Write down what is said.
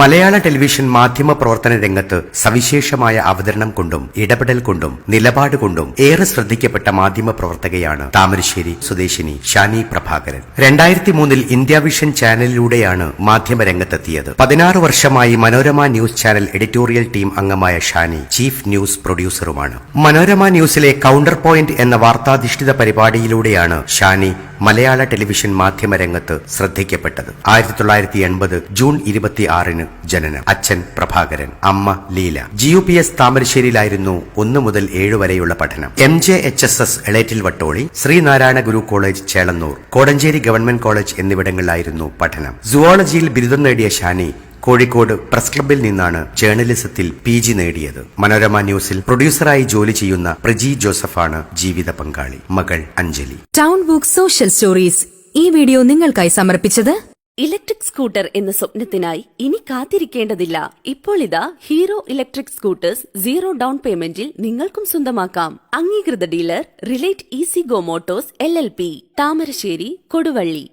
മലയാള television മാധ്യമ പ്രവർത്തന രംഗത്ത് സവിശേഷമായ അവതരണം കൊണ്ടും ഇടപെടൽ കൊണ്ടും നിലപാട് കൊണ്ടും ഏറെ ശ്രദ്ധിക്കപ്പെട്ട മാധ്യമ പ്രവർത്തകയാണ് താമരശ്ശേരി സ്വദേശിനി ഷാനി പ്രഭാകരൻ. രണ്ടായിരത്തി മൂന്നിൽ ഇന്ത്യ വിഷൻ ചാനലിലൂടെയാണ് മാധ്യമ രംഗത്തെത്തിയത്. പതിനാറ് വർഷമായി Manorama news channel editorial team അംഗമായ ഷാനി ചീഫ് ന്യൂസ് പ്രൊഡ്യൂസറുമാണ്. മനോരമ ന്യൂസിലെ കൗണ്ടർ പോയിന്റ് എന്ന വാർത്താധിഷ്ഠിത പരിപാടിയിലൂടെയാണ് ഷാനി മലയാള ടെലിവിഷൻ മാധ്യമ രംഗത്ത് ശ്രദ്ധിക്കപ്പെട്ടത്. ആയിരത്തി തൊള്ളായിരത്തി എൺപത് ജൂൺ ഇരുപത്തി ജനനം. അച്ഛൻ പ്രഭാകരൻ അമ്മ Leela. G U P S താമരശ്ശേരിയിലായിരുന്നു ഒന്ന് മുതൽ ഏഴ് വരെയുള്ള പഠനം. M J H S S Elettil Vattoli Sreenarayana Guru college Chelannur Kodanchery government college എന്നിവിടങ്ങളിലായിരുന്നു പഠനം. സുവോളജിയിൽ ബിരുദം നേടിയ ഷാനി കോഴിക്കോട് പ്രസ് ക്ലബിൽ നിന്നാണ് ജേർണലിസത്തിൽ പി ജി നേടിയത്. മനോരമ ന്യൂസിൽ പ്രൊഡ്യൂസറായി ജോലി ചെയ്യുന്ന പ്രജി ജോസഫാണ് ജീവിത പങ്കാളി. മകൾ Anjali. Town book social stories. ഈ വീഡിയോ നിങ്ങൾക്കായി സമർപ്പിച്ചത് ഇലക്ട്രിക് സ്കൂട്ടർ എന്ന സ്വപ്നത്തിനായി ഇനി കാത്തിരിക്കേണ്ടതില്ല. ഇപ്പോൾ ഇതാ hero electric scooters zero down പേയ്മെന്റിൽ നിങ്ങൾക്കും സ്വന്തമാക്കാം. അംഗീകൃത dealer relate easy go motors L L P Thamarassery Koduvally.